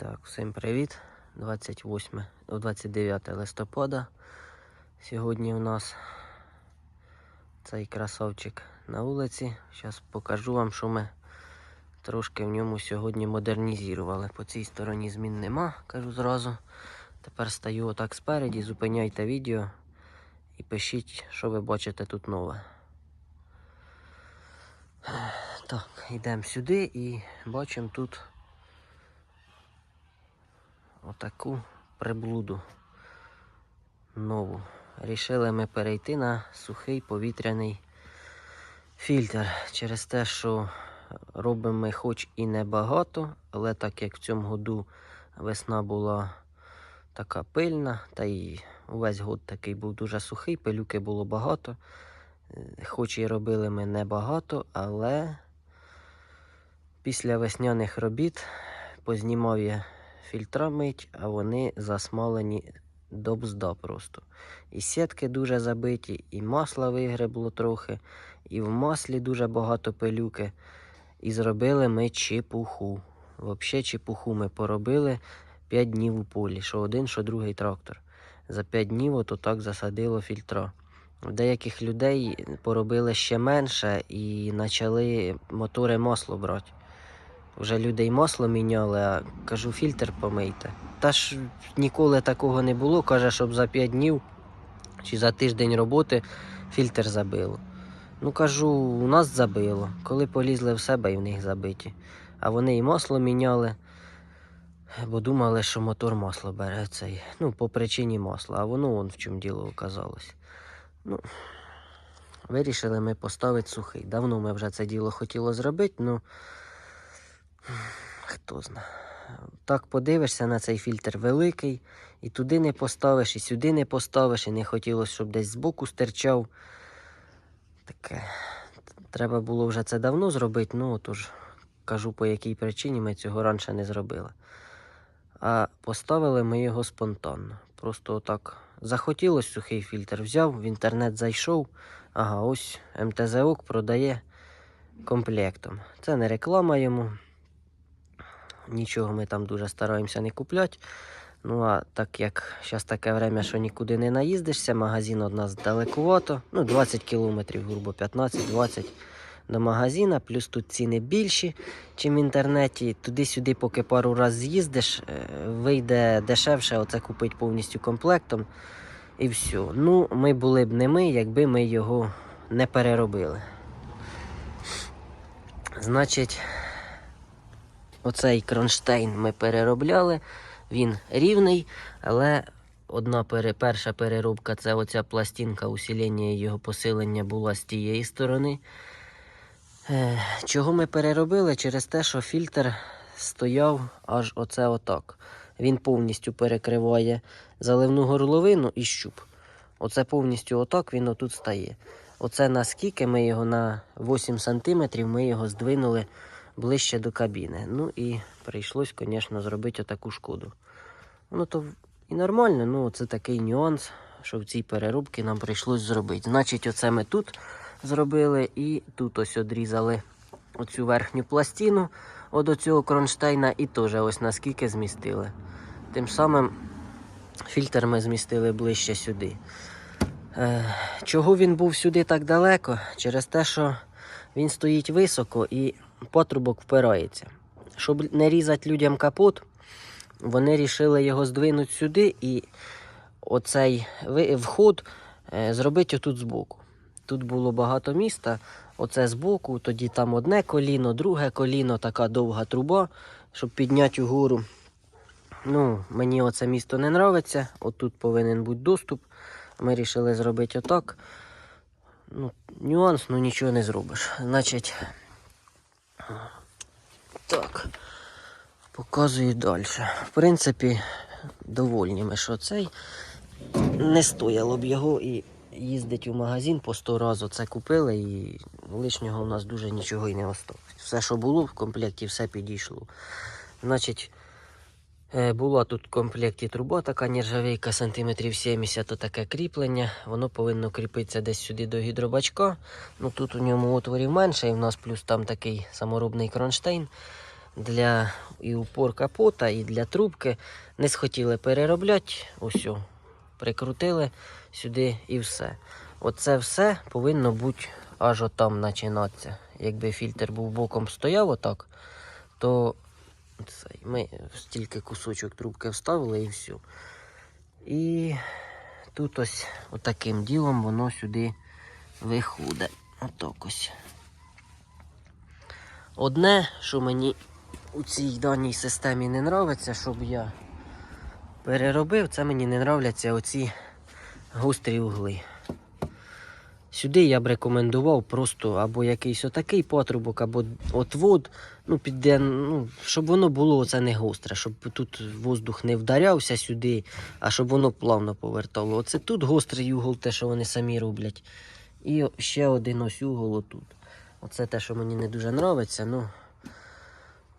Так, всім привіт. 28, 29 листопада. Сьогодні у нас цей красавчик на вулиці. Зараз покажу вам, що ми трошки в ньому сьогодні модернізували. По цій стороні змін нема, кажу зразу. Тепер стою отак спереді, зупиняйте відео і пишіть, що ви бачите тут нове. Так, йдемо сюди і бачимо тут отаку приблуду нову. Рішили ми перейти на сухий повітряний фільтр через те, що робимо ми хоч і небагато, але так як в цьому году весна була така пильна, та й увесь год такий був дуже сухий, пилюки було багато. Е, Хоч і робили ми небагато, але після весняних робіт познімав я фільтра мить, а вони засмалені до бзда просто. І сітки дуже забиті, і масла вигребло трохи, і в маслі дуже багато пилюки. І зробили ми чепуху. Взагалі чепуху ми поробили 5 днів у полі, що один, що другий трактор. За 5 днів ото так засадило фільтра. У деяких людей поробили ще менше і почали мотори масло брати. Вже люди й масло міняли, а кажу, фільтр помийте. Та ж ніколи такого не було. Каже, щоб за 5 днів чи за тиждень роботи фільтр забило. Ну кажу, у нас забило. Коли полізли в себе і в них забиті. А вони і масло міняли, бо думали, що мотор масло бере цей. Ну, по причині масла, а воно вон в чому діло оказалось. Ну, вирішили ми поставити сухий. Давно ми вже це діло хотіли зробити, ну. Хто знає. Так подивишся на цей фільтр великий, і туди не поставиш, і сюди не поставиш, і не хотілося, щоб десь збоку стирчав. Таке. Треба було вже це давно зробити, ну отож кажу, по якій причині ми цього раніше не зробили. А поставили ми його спонтанно. Просто отак захотілося сухий фільтр, взяв, в інтернет зайшов. Ага, ось МТЗОК продає комплектом. Це не реклама йому. Нічого ми там дуже стараємося не купляти. Ну а так як зараз таке время, що нікуди не наїздишся, магазин від нас далекувато. Ну, 20 кілометрів, грубо 15-20 до магазина, плюс тут ціни більші, ніж в інтернеті. Туди-сюди, поки пару раз з'їздиш, е, вийде дешевше оце купити повністю комплектом. І все. Ну, ми були б не ми, якби ми його не переробили. Значить, оцей кронштейн ми переробляли. Він рівний, але одна пере, перша переробка це оця пластинка усилення його посилення була з тієї сторони. Е, чого ми переробили? Через те, що фільтр стояв аж оце отак. Він повністю перекриває заливну горловину і щуп. Оце повністю отак він отут стає. Оце наскільки ми його на 8 см ми його здвинули ближче до кабіни. Ну і прийшлось, звісно, зробити отаку шкоду. Ну то і нормально, ну це такий нюанс, що в цій переробці нам прийшлось зробити. Значить, оце ми тут зробили і тут ось одрізали оцю верхню пластину от цього кронштейна і теж ось наскільки змістили. Тим самим фільтр ми змістили ближче сюди. Е, чого він був сюди так далеко? Через те, що він стоїть високо і патрубок впирається. Щоб не різати людям капот, вони вирішили його здвинути сюди і оцей вход е, зробити отут збоку. Тут було багато міста, оце збоку, тоді там одне коліно, друге коліно, така довга труба, щоб підняти угору. Ну, мені оце місто не подобається. Отут повинен бути доступ. Ми вирішили зробити отак. Ну, нюанс, ну нічого не зробиш. Значить, так. Показую далі. В принципі, довольні ми, що цей не стояло б його і їздить у магазин по 100 разів це купили і лишнього у нас дуже нічого і не осталось. Все, що було в комплекті, все підійшло. Значить, була тут в комплекті труба, така нержавейка сантиметрів 70, то таке кріплення. Воно повинно кріпитися десь сюди до гідробачка. Ну тут у ньому отворів менше, і в нас плюс там такий саморобний кронштейн. для і упор капота, і для трубки. Не схотіли переробляти. Ось, прикрутили сюди і все. Оце все повинно бути аж отам починатися. Якби фільтр був боком стояв отак, то цей, ми стільки кусочок трубки вставили і все. І тут ось отаким ділом воно сюди виходить. Отак ось. Одне, що мені у цій даній системі не нравиться, щоб я переробив, це мені не нравляться оці гострі угли. Сюди я б рекомендував просто або якийсь отакий патрубок, або отвод, ну, піде, ну, щоб воно було оце не гостре, щоб тут воздух не вдарявся сюди, а щоб воно плавно повертало. Оце тут гострий угол, те, що вони самі роблять. І ще один ось угол отут. Оце те, що мені не дуже подобається. Ну,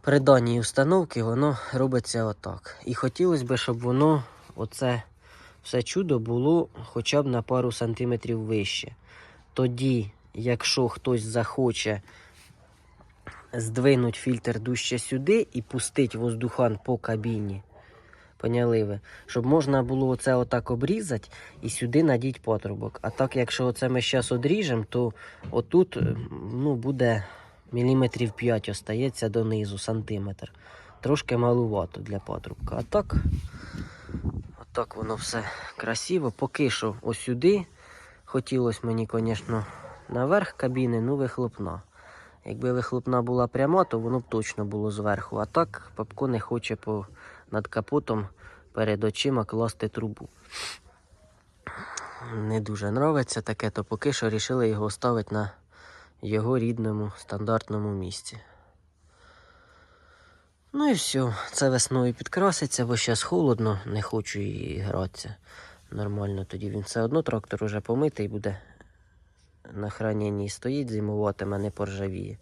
при даній установці воно робиться отак. І хотілося б, щоб воно, оце все чудо було хоча б на пару сантиметрів вище. Тоді, якщо хтось захоче здвинуть фільтр дужче сюди і пустить воздухан по кабіні, поняли ви, щоб можна було оце отак обрізати і сюди надіть патрубок. А так, якщо оце ми зараз одріжемо, то отут е, ну, буде міліметрів 5 остається донизу, сантиметр. Трошки малувато для патрубка. А так, отак воно все красиво. Поки що ось сюди. Хотілося мені, звісно, наверх кабіни, ну вихлопна. Якби вихлопна була пряма, то воно б точно було зверху. А так Папко не хоче по, над капотом перед очима класти трубу. Не дуже нравиться таке, то поки що вирішили його оставити на його рідному стандартному місці. Ну і все, це весною підкраситься, бо зараз холодно, не хочу і гратися. Нормально тоді він все одно трактор уже помитий буде. На храненні стоїть, зимуватиме, не поржавіє.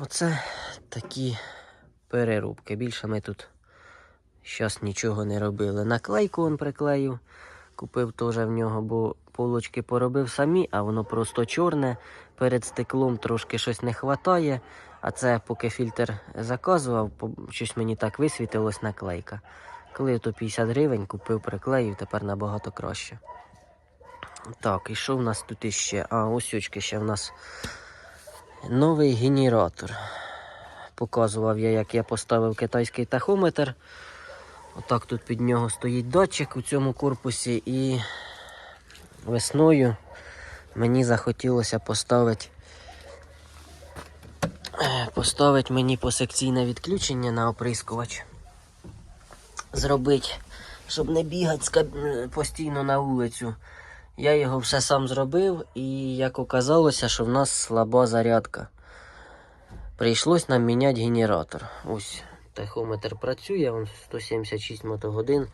Оце такі перерубки. Більше ми тут зараз нічого не робили. Наклейку він приклеїв. Купив теж в нього, бо полочки поробив самі, а воно просто чорне. Перед стеклом трошки щось не вистачає. А це поки фільтр заказував, щось мені так висвітилось наклейка. Коли то 50 гривень купив, приклеїв, тепер набагато краще. Так, і що в нас тут іще? А, ось очки ще в нас новий генератор. Показував я, як я поставив китайський тахометр. Отак тут під нього стоїть датчик у цьому корпусі і весною мені захотілося поставити поставити мені посекційне відключення на оприскувач. Зробити, щоб не бігати постійно на вулицю. Я його все сам зробив і як оказалося, що в нас слаба зарядка. Прийшлось нам міняти генератор. Ось тахометр працює, он 176 мотогодин.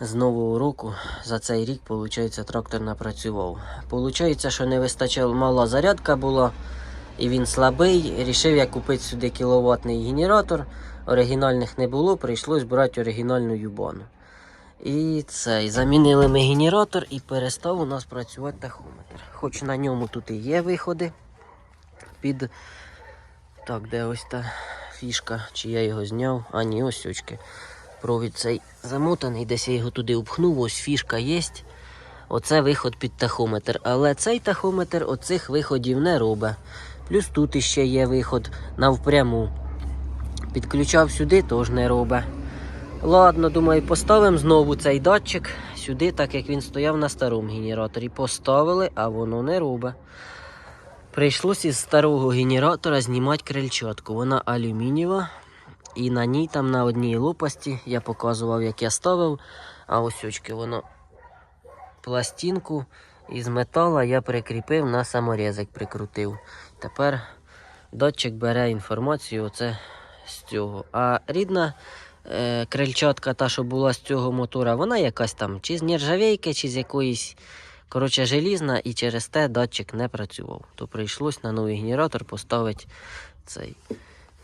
З нового року за цей рік, виходить, трактор напрацював. Получається, що не вистачало, мала зарядка була, і він слабий. Рішив я купити сюди кіловатний генератор. Оригінальних не було, прийшлось брати оригінальну юбану. І це, і замінили ми генератор і перестав у нас працювати тахометр. Хоч на ньому тут і є виходи під. Так, де ось та фішка, чи я його зняв. А ні, ось очки. Провід цей замотаний, десь я його туди upхнув, ось фішка є. Оце виход під тахометр. Але цей тахометр оцих виходів не робить. Плюс тут іще є виход навпряму. Підключав сюди, теж не робить. Ладно, думаю, поставимо знову цей датчик сюди, так як він стояв на старому генераторі. Поставили, а воно не робить. Прийшлось із старого генератора знімати крильчатку. Вона алюмінієва. І на ній там на одній лопасті я показував, як я ставив. А ось очки воно пластинку із метала я прикріпив на саморезик прикрутив. Тепер датчик бере інформацію оце з цього. А рідна е, крильчатка, та, що була з цього мотора, вона якась там чи з нержавейки, чи з якоїсь коротше, желізна, і через те датчик не працював. То прийшлось на новий генератор поставити цей.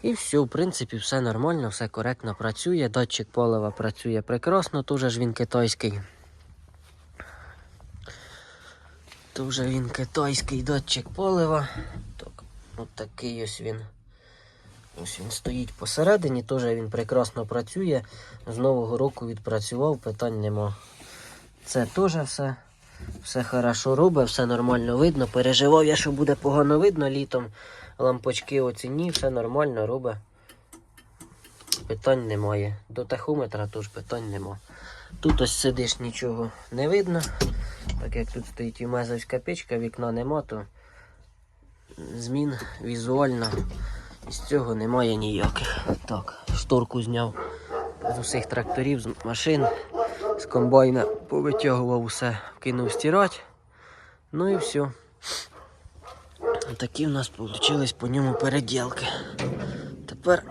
І все, в принципі, все нормально, все коректно працює. Датчик палива працює прекрасно, теж ж він китайський. Тоже він китайський датчик палива. От такий ось він Ось він стоїть посередині, теж він прекрасно працює. З Нового року відпрацював, питань нема. Це теж все. Все хорошо робить, все нормально видно. Переживав я, що буде погано видно літом. Лампочки оці ні, все нормально робить. Питань немає. До тахометра теж питань нема. Тут ось сидиш, нічого не видно. Так як тут стоїть юмезовська печка, вікна нема, то змін візуально із цього немає ніяких. Так, шторку зняв з усіх тракторів, з машин, з комбайна повитягував усе, кинув стирати. Ну і все. Такі в нас вийшли по ньому переділки. Тепер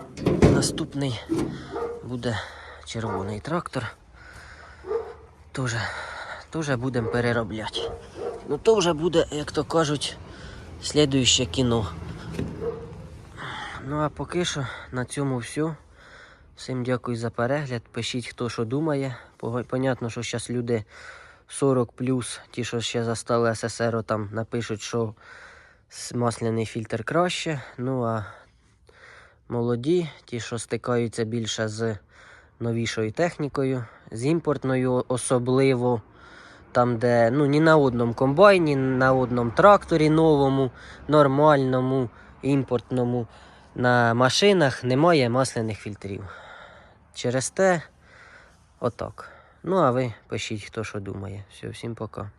наступний буде червоний трактор. Тоже будемо переробляти. Ну то вже буде, як то кажуть, слідуюче кіно. Ну а поки що на цьому все. Всім дякую за перегляд. Пишіть, хто що думає. Понятно, що зараз люди 40 плюс, ті, що ще застали СССР, там напишуть, що масляний фільтр краще. Ну а молоді, ті, що стикаються більше з новішою технікою, з імпортною особливо. Там, де ну, ні на одному комбайні, ні на одному тракторі новому, нормальному, імпортному на машинах немає масляних фільтрів. Через те, отак. Ну, а ви пишіть, хто що думає. Все, всім пока.